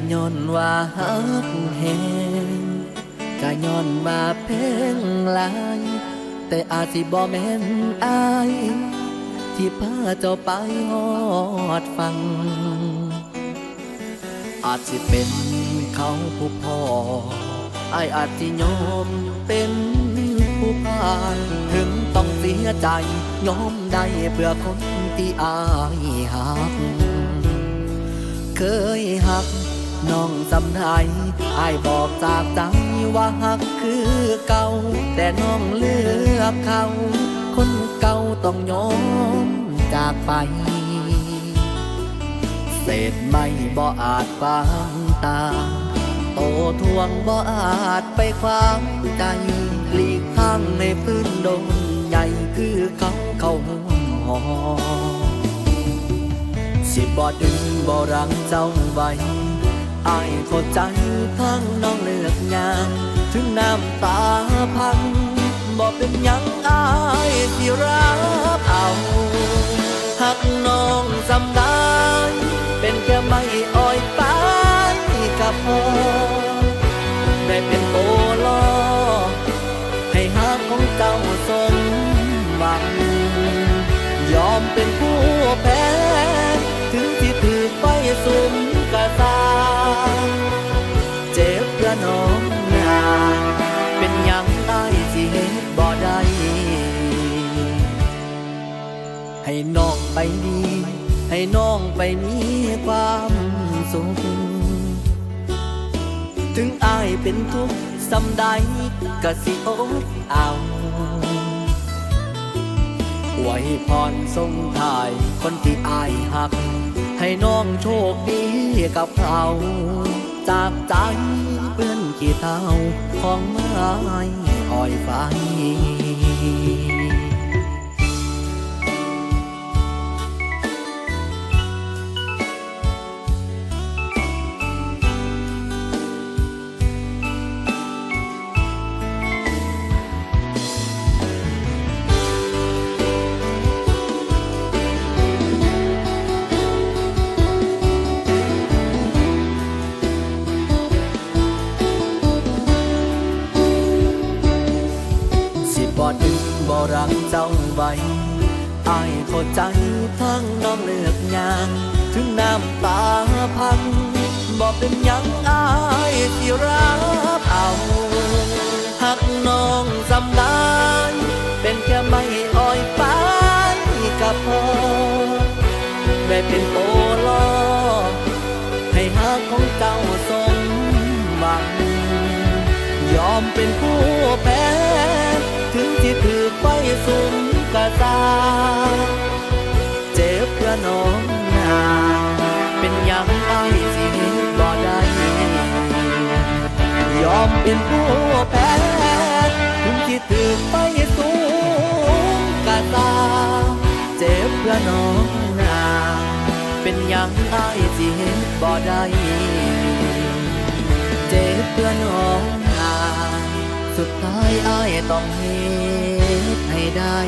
กะย้อนว่าฮักแหงกะย้อนว่าเพลงลาย แต่อาจสิบ่แม่นอาย ที่พาเจ้าไปฮอดฟัง อาจสิเป็นเขาผู้พ่อออาจสิยอมเป็นผู้พานถึงต้องเสียใจยอมได้เพื่อคนที่อายหัก เคยหัก น้องสำไทยอายบอกจากใจว่าหักคือเก่า แต่น้องเลือกเขา คนเก่าต้องยอมจากไป เศษไม่บ่อาจฟังตา โตทวงบ่อาจไปความใจหลีกทางในพื้นดงใหญ่คือเขาเขาหอสิบ่ดึงบ่รังเจ้าไว้ อายเข้าใจทั้งน้องเลือกงาน ถึงน้ำตาพังบ่เป็นยังอายที่รับเอาหักน้องสำได้ เป็นแค่ไม่อ่อยตายกับพอได้เป็นโตลอให้หักของเจ้าสมหวัง ยอมเป็นผู้แพ้ ถึงที่ถือไฟสุม ให้น้องไปดีให้น้องไปมีความสุข ถึงอายเป็นทุกข์สำใดก็สิอดเอาไว้พรส่งถ่ายคนที่อายหัก ให้น้องโชคดีกับเขาจากใจเปื้อนขี้เท้าของไม้อ่อยไฟ รังเจ้าไว้อายเข้าใจทั้งน้องเลือกงานถึงน้ำตาพังบอกเป็นยังอายที่รับเอาหักน้องจำได้เป็นแค่ไม่อ่อยไป เป็นผู้แพ้ถึงที่ถือไฟสูงกะตา เจ็บเพื่อน้องนาเป็นยังไอสิเห็นบ่ได้เจ็บเพื่อน้องนาสุดท้ายอายต้องเหตุให้ได้